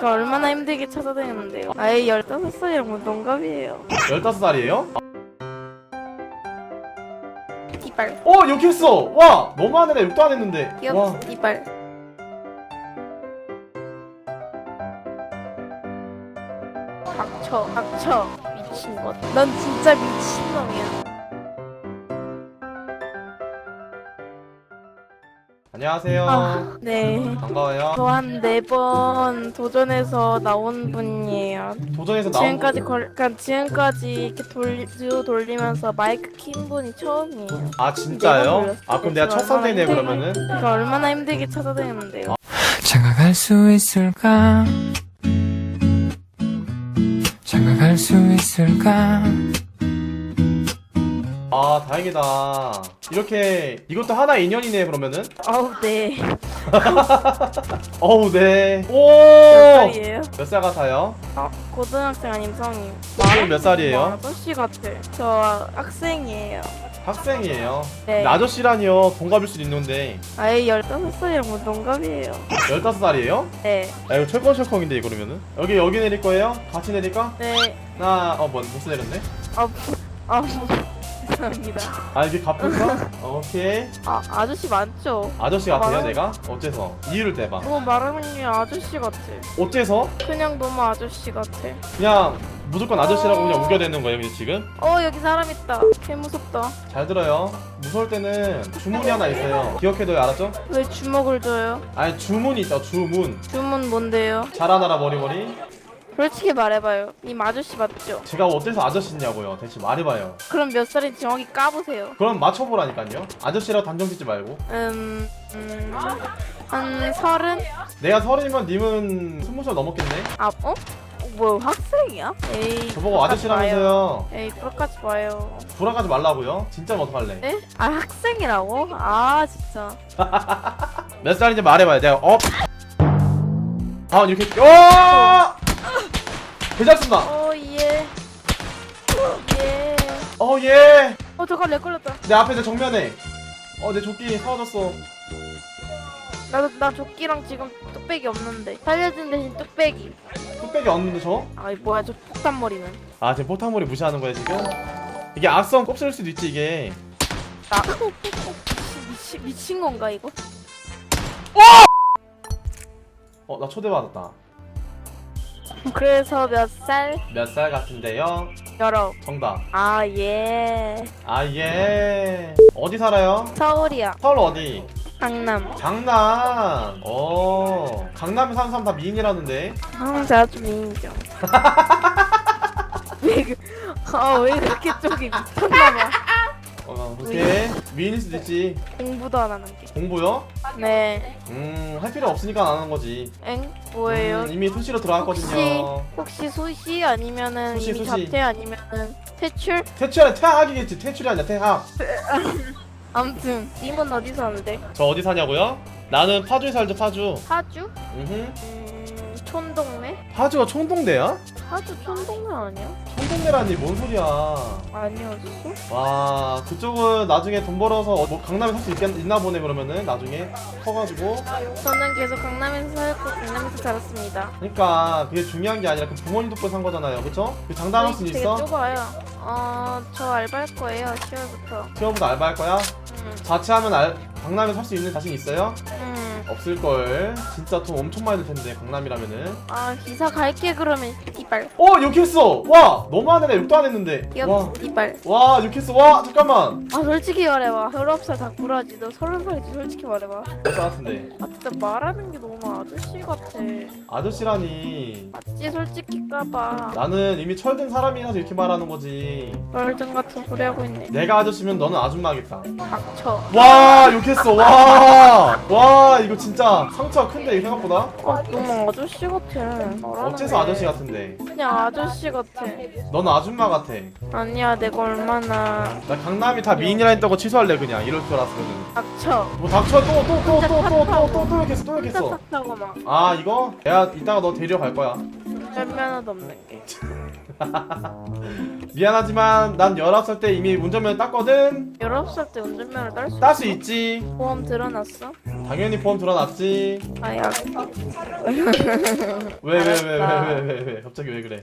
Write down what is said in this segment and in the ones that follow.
그러니까 얼마나 힘들게 찾아다녔는데요. 아예 15살이랑 뭐 동갑이에요. 15살이에요? 이빨. 어 이렇게 했어 와 너무하네 나 6도 안 했는데 와 귀엽지, 이빨. 닥쳐, 닥쳐. 미친 것. 넌 진짜 미친놈이야. 안녕하세요 아, 네. 반가워요 저 한 네 번 도전해서 나온 분이에요. 도전에서 나온 지금까지 거 걸, 그러니까 지금까지 이렇게 돌리, 듀오 돌리면서 마이크 킨 분이 처음이에요. 아 진짜요? 아 그럼 내가 첫 얼마나 그러면은 그러니까 얼마나 힘들게 찾아다녔는데요. 장가갈 수 있을까? 장가갈 수 있을까? 아 다행이다 이렇게 이것도 하나 인연이네 그러면은 아우 네. 어우 네오몇 몇 살이에요? 살 같아요? 아 고등학생 아님 성인. 지금 몇 살이에요? 아저씨 같아. 저 학생이에요. 학생이에요 네. 근데 아저씨라니요 동갑일 수도 있는데 아예 15살이랑 뭐 동갑이에요. 15살이에요? 네. 아 이거 철컹철컹인데 이거 그러면은 여기 여기 내릴 거예요? 같이 내릴까? 네. 하나 어뭐 벌써 내렸네? 아, 아 죄송합니다. 아 이게 갚을까? 어, 오케이 아 아저씨 많죠? 아저씨 같아요 내가? 어째서? 이유를 대봐 너무 말하는 게 아저씨 같아. 어째서? 그냥 너무 아저씨 같아. 그냥 무조건 아저씨라고 그냥 우겨대는 거예요 지금? 어 여기 사람 있다. 개 무섭다. 잘 들어요 무서울 때는 주문이 하나 있어요 기억해둬요 알았죠? 왜 주먹을 줘요? 아니 주문이 있다 주문 주문 뭔데요? 잘하나라 머리머리 솔직히 말해봐요. 님 아저씨 맞죠? 제가 어때서 아저씨냐고요 대체 말해봐요 그럼 몇 살인지 정확히 까보세요. 그럼 맞춰보라니까요 아저씨라고 단정 짓지 말고 음, 음, 한 서른? 내가 서른이면 님은 스무 살 넘었겠네 아, 어? 어, 뭐야, 학생이야? 에이. 저보고 마요. 아저씨라면서요 에이, 그렇게까지 마요. 불안하지 말라고요 진짜 어떡할래 네? 아, 학생이라고? 아, 진짜. 몇 살인지 말해봐요 내가 어? 아 이렇게 어! 쓴다 어, 예. 예. 어 예 어, 잠깐, 렉 걸렸다. 내 앞에 내 정면에 어 내 조끼 사라졌어 나도, 나 조끼랑 지금 뚝배기 없는데. 살려준 대신 뚝배기. 뚝배기 없는데 저? 아이, 뭐야, 저 폭탄머리는. 아 지금 포탄물이 무시하는 거야 지금? 이게 악성 곱슬 수도 있지 이게 나. 미친, 미친 건가, 이거? 어 나 초대받았다 그래서 몇 살? 몇 살 같은데요? 여러. 정답 아, 예. 아 예 어디 살아요? 서울이야. 서울 어디? 강남. 강남 어 강남에 사는 사람 다 미인이라는데 아, 제가 좀 미인이죠. 왜, 그, 아, 왜 그렇게 쪽이 미쳤나봐. 어 오케이 미인일 수도 있지 공부도 안 하는 게. 공부요? 네. 음 할 필요 없으니까 안 하는 거지 엥? 뭐예요? 음, 이미 수시로 혹시, 들어갔거든요 혹시 수시 아니면은 수시, 이미. 자퇴 아니면은 퇴출? 퇴출이 퇴학이겠지 퇴출이 아니라 퇴학 아무튼 님은 어디 사는데? 저 어디 사냐고요? 나는 파주에 살죠 파주 파주? 음흠. 음, 촌동네? 파주가 총동대야? 파주 촌동네 아니야? 총동대라니 뭔 소리야 아니었어? 와 그쪽은 나중에 돈 벌어서 어, 뭐 강남에 살 수 있나 보네 그러면은 나중에 커가지고 저는 계속 강남에서 살고 강남에서 자랐습니다. 그러니까 그게 중요한 게 아니라 그 부모님 덕분에 산 거잖아요 그쵸? 그 장담할 수 되게 있어? 좁아요. 어, 저 알바할 거예요. 10월부터. 시험부터 알바할 거야? 음, 자취하면 알, 강남에 살 수 있는 자신 있어요? 음. 없을걸 진짜 돈 엄청 많이 들 텐데 강남이라면은 아, 기사 갈게 그러면 이빨. 어 욕했어 와 너무하네 나 욕도 안 했는데 귀엽지 이빨. 와와 욕했어 와 잠깐만 아, 솔직히 말해봐. 19살 다 굴하지. 너 30살이지. 솔직히 말해봐. 몇살 같은데 아, 진짜 말하는 게 너무 아저씨 같아. 아저씨라니 맞지? 솔직히 까봐. 나는 이미 철든 사람이라서 이렇게 말하는 거지 멀쩡 같은 소리 하고 있네. 내가 아저씨면 너는 아줌마겠다 닥쳐. 와 욕했어 와와 이거 진짜 상처가 큰데 생각보다? 아, 너무 뭐 아저씨 같아. 어째서 아저씨 같은데? 그냥 아저씨 같아. 넌 아줌마 같아. 아니야, 내가 얼마나. 나 강남이 다 미인이라 했다고 취소할래 그냥. 이럴 줄 알았어 그냥. 닥쳐. 뭐 닥쳐 또또또 또 또 또 또 또 이렇게 했어 또 이렇게 했어. 아 이거? 야 이따가 너 데리러 갈 거야. 별면 하나도 없는 게. 미안하지만 난 19살 때 이미 운전면허 땄거든. 19살 때 운전면허 딸수 딸 수 있지. 보험 들어놨어? 당연히 보험 들어놨지. 아야. 왜 왜 왜 왜 왜. 왜 왜? 갑자기 왜 그래?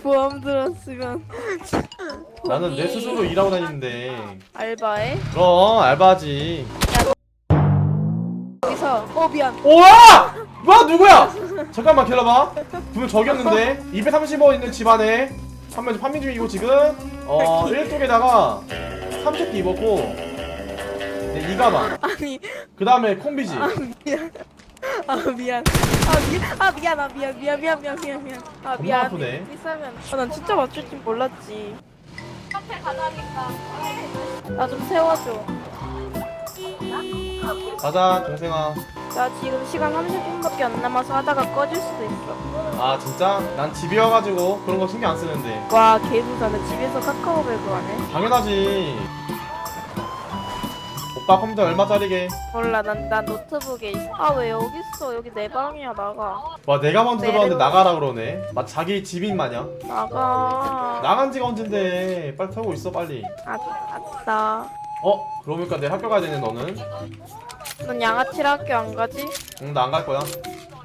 보험 들었으면. 나는 내 스스로 일하고 다니는데. 알바해? 그럼 알바지. 여기서. 어 미안. 오야! 뭐 누구야? 잠깐만 기다려봐. 분명 저기였는데? 230원 있는 집안에. 한명 판매 중이고 지금. 어 1쪽에다가 30개 입었고 네, 이 가방 아니. 그 다음에 콤비지. 미안. 아 미안. 아 미안 아 미안. 아 미안. 미안 미안 미안 미안 미안. 아 미안. 아프네. 비싸면. 아, 난 진짜 맞출 줄 몰랐지. 나좀 세워줘. 가자 동생아. 나 지금 시간 30분밖에 안 남아서 하다가 꺼질 수도 있어. 아 진짜? 난 집이어가지고 그런 거 신경 안 쓰는데. 와 개부사네 집에서 카카오백을 하네 당연하지 오빠 컴퓨터 얼마짜리게? 몰라 난, 난 노트북에 있어 아 왜 여기 있어 여기 내 방이야 나가 와 내가 먼저 들어왔는데 내려와. 나가라 그러네 막 자기 집인 마냥 나가 나간 지가 언젠데 빨리 타고 있어 빨리 아, 아싸 어? 그러니까 내일 학교 가야 되네 너는 넌 양아치를 학교 안 가지? 응 나 안 갈 거야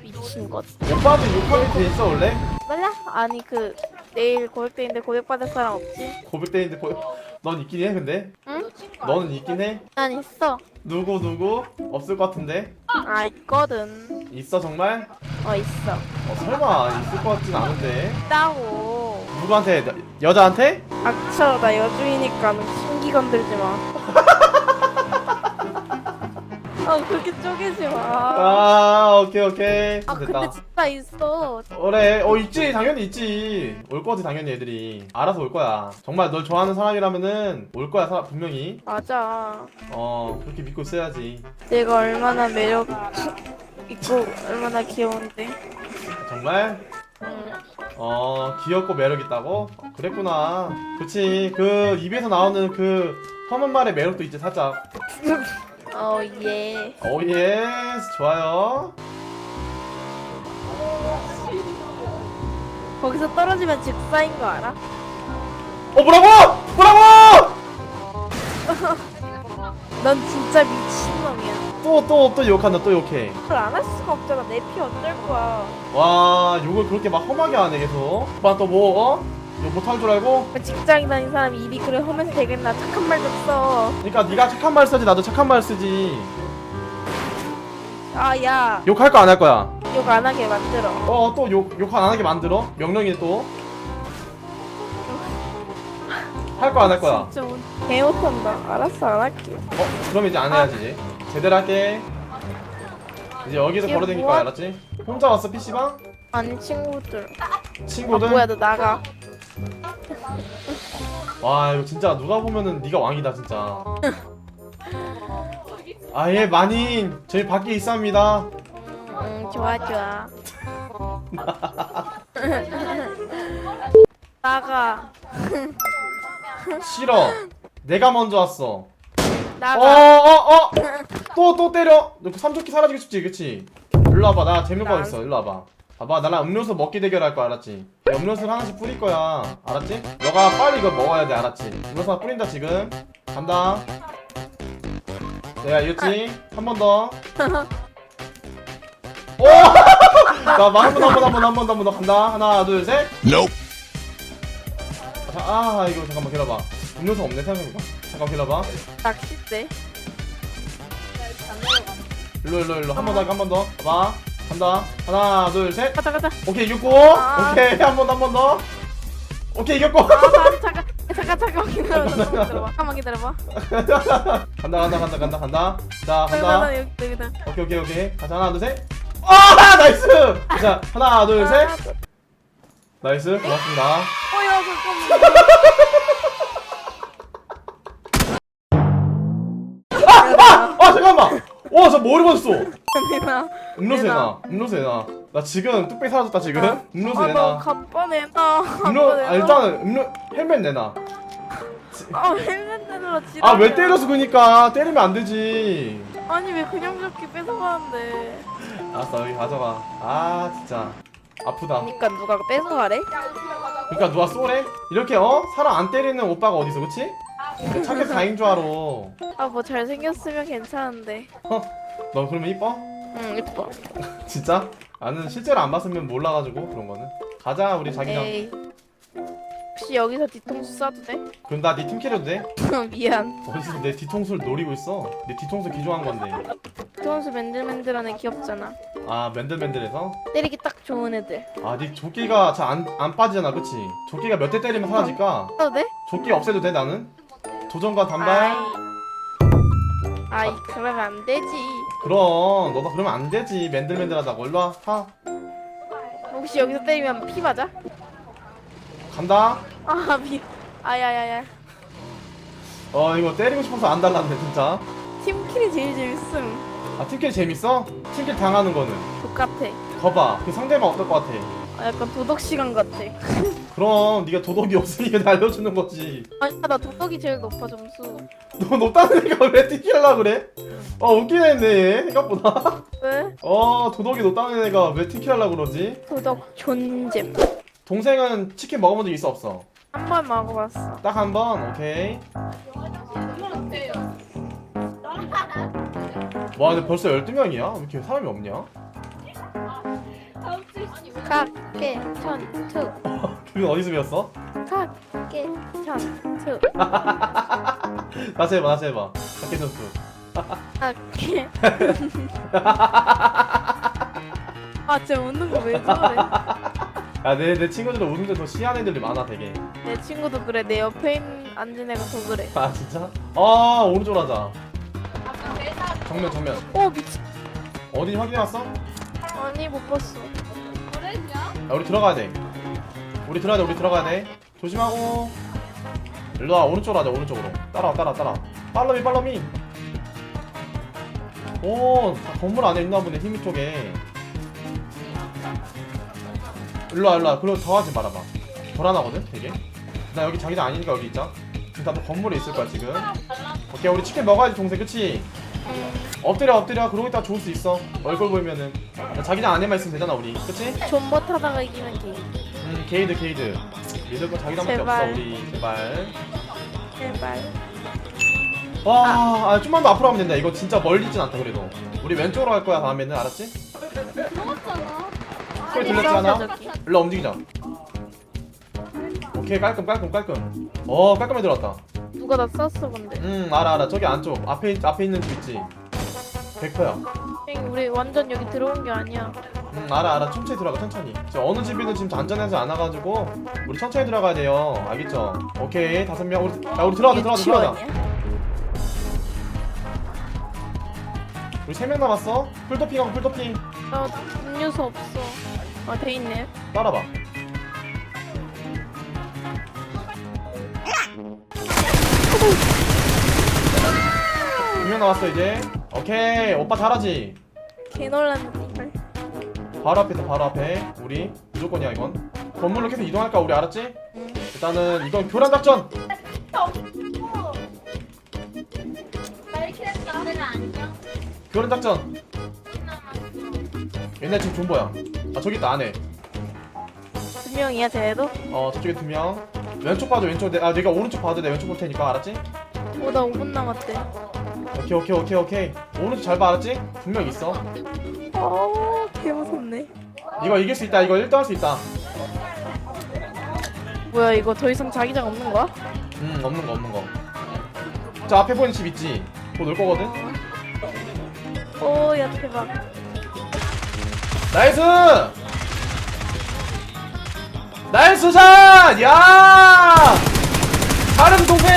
미친 것 오빠한테 욕하게 돼 있어 원래? 몰라? 아니 그 내일 고백대인데 고백받을 사람 없지? 고백대인데 고... 넌 있긴 해 근데? 응? 너는 있긴 해? 난 있어 누구 누구? 없을 것 같은데? 아 있거든 있어 정말? 어 있어 어 설마 있을 것 같진 않은데 있다고 누구한테? 여, 여자한테? 닥쳐 나 여주이니까 는 신기 건들지 마 아, 그렇게 쪼개지 마. 아 오케이 오케이. 아, 근데 진짜 있어. 그래. 어 있지. 당연히 있지. 올 거지 당연히 애들이. 알아서 올 거야. 정말 널 좋아하는 사람이라면은 올 거야 사, 분명히. 맞아. 어 그렇게 믿고 있어야지. 내가 얼마나 매력 있고 얼마나 귀여운데. 정말? 응. 어 귀엽고 매력 있다고? 어, 그랬구나. 그치. 그 입에서 나오는 그 험한 말의 매력도 있지 살짝 어 예. 오 예스 좋아요 거기서 떨어지면 즉사인 거 알아? 어 뭐라고 뭐라고 넌 진짜 미친놈이야. 또 또 또 욕한다 또 욕해 그걸 안 할 수가 없잖아. 내 피 어쩔 거야. 와 욕을 그렇게 막 험하게 하네 계속 오빠 또뭐 어? 욕 못할 줄 알고? 그 직장인 다닌 사람이 일이 그래 하면서 되겠나? 착한 말 좀 써. 그러니까 네가 착한 말 쓰지 나도 착한 말 쓰지 아, 야. 욕할 거 안 할 거야 욕 안 하게 만들어. 어 또 욕 욕 안 하게 만들어 명령이네 또할 거 안 할 거야 진짜 오늘 개 못한다. 알았어, 안 할게. 어 그럼 이제 안 해야지 제대로 할게 이제 여기서 이게 걸어다닐 뭐야? 거야 알았지? 혼자 왔어 PC방? 아니, 친구들. 친구들? 아, 뭐야, 너 나가. 와 이거 진짜 누가 보면은 네가 왕이다 진짜. 아예 마님 저희 밖에 있습니다. 응, 좋아, 좋아. 나가. 싫어. 내가 먼저 왔어. 나가. 어어어 또 또 때려. 너그 삼조끼 사라지고 싶지 그치? 일로 와봐. 나 재밌는 거나 있어. 일로 와봐 봐봐 나랑 음료수 먹기 대결할 거야 알았지? 음료수를 하나씩 뿌릴 거야. 알았지? 너가 빨리 이거 먹어야 돼 알았지? 음료수 하나 뿌린다 지금. 간다. 내가 이겼지 한 번 더. 오! 나한번한번한 번한번한번더 간다. 하나 둘셋. Nope. 자, 아 이거 잠깐만 기다려봐. 음료수 없네 생각해봐 잠깐 기다려봐. 낚싯대. 일로 일로 일로. 한 번 더 한 번 더. 봐봐 간다 하나 둘셋 가자, 가자. 오케이 이겼고 아. 오케이 한번한번 더 오케이 이겼고 아, 아, 잠깐. 잠깐, 잠깐. 기다려봐. 잠깐만 기다려봐. 잠깐만 기다려봐. 간다 간다 간다 간다 간다 자 간다 나, 여기, 여기다. 오케이 오케이 오케이 가자 하나 둘셋아 나이스 자 하나 둘셋 아, 또- 나이스 고맙습니다 어, 야, 잠깐만. 잠깐만 와저 머리 맞았어 내놔. 음료수 내놔. 음료수 내놔 나 지금 뚝배기 사라졌다 지금 음료수 아, 너 내놔 갑바 내놔. 음료 아. 일단은 음료 헬멧 내놔 아, 헬멧 내놔. 지랄이야. 아 왜 때려서 그니까 때리면 안 되지 아니, 왜 그냥 저렇게 뺏어가는데. 알았어 여기 가져가 아 진짜 아프다 그니까 누가 뺏어가래? 그러니까 누가 쏘래? 이렇게 어? 사람 안 때리는 오빠가 어디서 그치? 착해서 다행인 줄 알아 아뭐 잘생겼으면 괜찮은데 너 그러면 이뻐? 응 이뻐 진짜? 나는 실제로 안 봤으면 몰라가지고 그런 거는 가자 우리 자기장 에이 혹시 여기서 뒤통수 쏴도 돼? 그럼 나 네 팀킬해도 돼? 미안 어디서 내 뒤통수를 노리고 있어? 내 뒤통수 기종한 건데 뒤통수 맨들맨들한 애 귀엽잖아 아 맨들맨들해서? 때리기 딱 좋은 애들 아네 조끼가 잘 안 안 빠지잖아 그치? 조끼가 몇 대 때리면 사라질까? 쏴도 돼? 조끼 없애도 돼 나는? 도전과 단발? 아이. 그러면 안 되지. 그럼 너도 그러면 안 되지. 맨들맨들하다고. 일로 와 타. 혹시 여기서 때리면 피 맞아? 간다. 아 미... 아야야야 어 이거 때리고 싶어서 안 달랐네 진짜. 팀킬이 제일 재밌음. 아 팀킬 재밌어? 팀킬 당하는 거는? 똑같아. 거봐 그 상대방 어떨 것 같아 아, 약간 도덕 시간 같아 그럼 네가 도덕이 없으니까 날려주는 거지 아니 나 도덕이 제일 높아 점수 너 높다는 애가 왜 팀킬하려 그래? 어 웃긴 애네 얘 생각보다 왜? 어 도덕이 높다는 애가 왜 팀킬하려 그러지? 도덕 존잼 동생은 치킨 먹어본 적 있어 없어? 한 번 먹어봤어 딱 한 번 오케이 와 근데 벌써 12명이야? 왜 이렇게 사람이 없냐? 각계 천투 그게 어디서 배웠어? 각계 천투 다시 해봐 다시 해봐 각계 점수 각계 아 진짜 웃는 거 왜 저래 야내 내 친구들은 우는 데 더 시한 애들이 많아 되게 내 친구도 그래 내 옆에 있는 앉은 애가 더 그래 아 진짜? 아 오른쪽으로 하자 정면 정면 어 미친 어디 확인해왔어? 아니 못 봤어. 야 우리 들어가야 돼. 우리 들어가야 돼 우리 들어가야 돼. 조심하고. 일로 와 오른쪽으로 하자 오른쪽으로. 따라와 따라와 따라와. 팔로미 팔로미. 오 다 건물 안에 있나 보네 힘이 쪽에. 일로 와 일로 와. 그리고 더 하지 말아봐. 불안하거든 되게? 나 여기 자기장 아니니까 여기 있자. 지금 다들 건물에 있을 거야 지금. 오케이 우리 치킨 먹어야지 동생. 그치? 엎드려 엎드려. 그러고 있다가 죽을 수 있어. 얼굴 보이면은. 야, 자기장 안에만 있으면 되잖아 우리. 그치? 존버 타다가 이기면 개음 게이드 게이드. 믿을 거 자기장밖에 제발. 없어 우리. 제발. 제발. 와 아, 좀만 더 앞으로 하면 된다. 이거 진짜 멀리 있진 않다 그래도. 우리 왼쪽으로 갈 거야 다음에는. 알았지? 소리 들렸지 않아? 저기. 일로 움직이자. 오케이 깔끔 깔끔 깔끔. 어 깔끔해 들어왔다 누가 나 쐈어 근데. 음 알아 알아. 저기 안쪽. 앞에 있- 앞에 있는 집 있지? 100%야. 형 우리 완전 여기 들어온 게 아니야. 음 알아 알아. 천천히 들어가 천천히. 저 어느 집이든 지금 안전하지 않아가지고 우리 천천히 들어가야 돼요. 알겠죠? 오케이 다섯 명. 우리 야 우리 들어가자 들어가자 들어가자 유치원이야? 우리 세 명 남았어? 풀도핑하고 풀도핑. 나 음료수 없어. 아 돼 있네. 따라봐 두명 남았어 이제. 오케이 오빠 잘하지? 개 놀랐네 바로 앞에 있다 바로 앞에. 우리 무조건이야 이건. 건물로 계속 이동할까 우리 알았지? 일단은 이건 교란 작전. 교란 작전. 옛날 지금 존버야. 아 저기 있다 안에. 두 명이야 쟤네도? 어 저쪽에 두명 왼쪽 봐줘 왼쪽 내, 아 내가 오른쪽 봐도 내 왼쪽 볼 테니까 알았지? 오나 5분 남았대 오케이 오케이 오케이 오케이 오른쪽 잘 봐 알았지? 분명 있어 어개 무섭네 이거 이길 수 있다 이거 1등 할 수 있다 뭐야 이거 더 이상 자기장 없는 거야? 음 없는 거 없는 거저 앞에 보이는 집 있지? 놀 거거든? 오야 대박 나이스! 나이스 샷! 야! 잘했어 동생!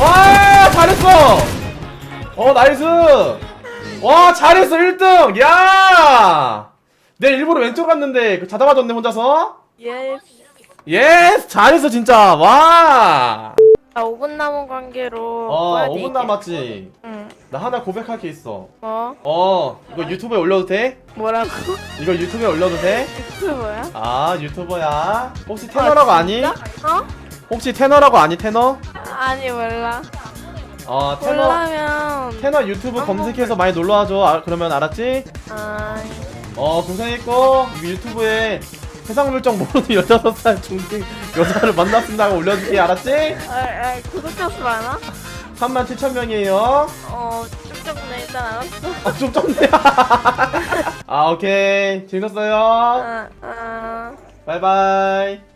와 잘했어! 어 나이스! 와 잘했어 1등! 야! 내 일부러 왼쪽 갔는데 그 자다 맞았네 혼자서? 예스 예스! 잘했어 진짜! 와! 나 5분 남은 관계로 어 뭐야, 5분 이게? 남았지? 응 나 하나 고백할 게 있어 어? 어 이거 유튜브에 올려도 돼? 뭐라고? 이거 유튜브에 올려도 돼? 그 뭐야? 아 유튜버야 혹시 테너라고 아니? 어? 혹시 테너라고 아니 테너? 아니 몰라 어 테너 몰라면 테너 유튜브 검색해서 많이 놀러와줘 아, 그러면 알았지? 아 어 고생했고 이거 유튜브에 세상 물정 모르는 16살 중딩 여자를 만났습니다 하고 올려줄게 알았지? 아, 아, 구독자 수 많아? 3만 7천 명이에요. 어, 쭉쭉네 일단. 알았어. 아 좀 적네. 아 오케이. 재밌었어요. 아, 아. 바이바이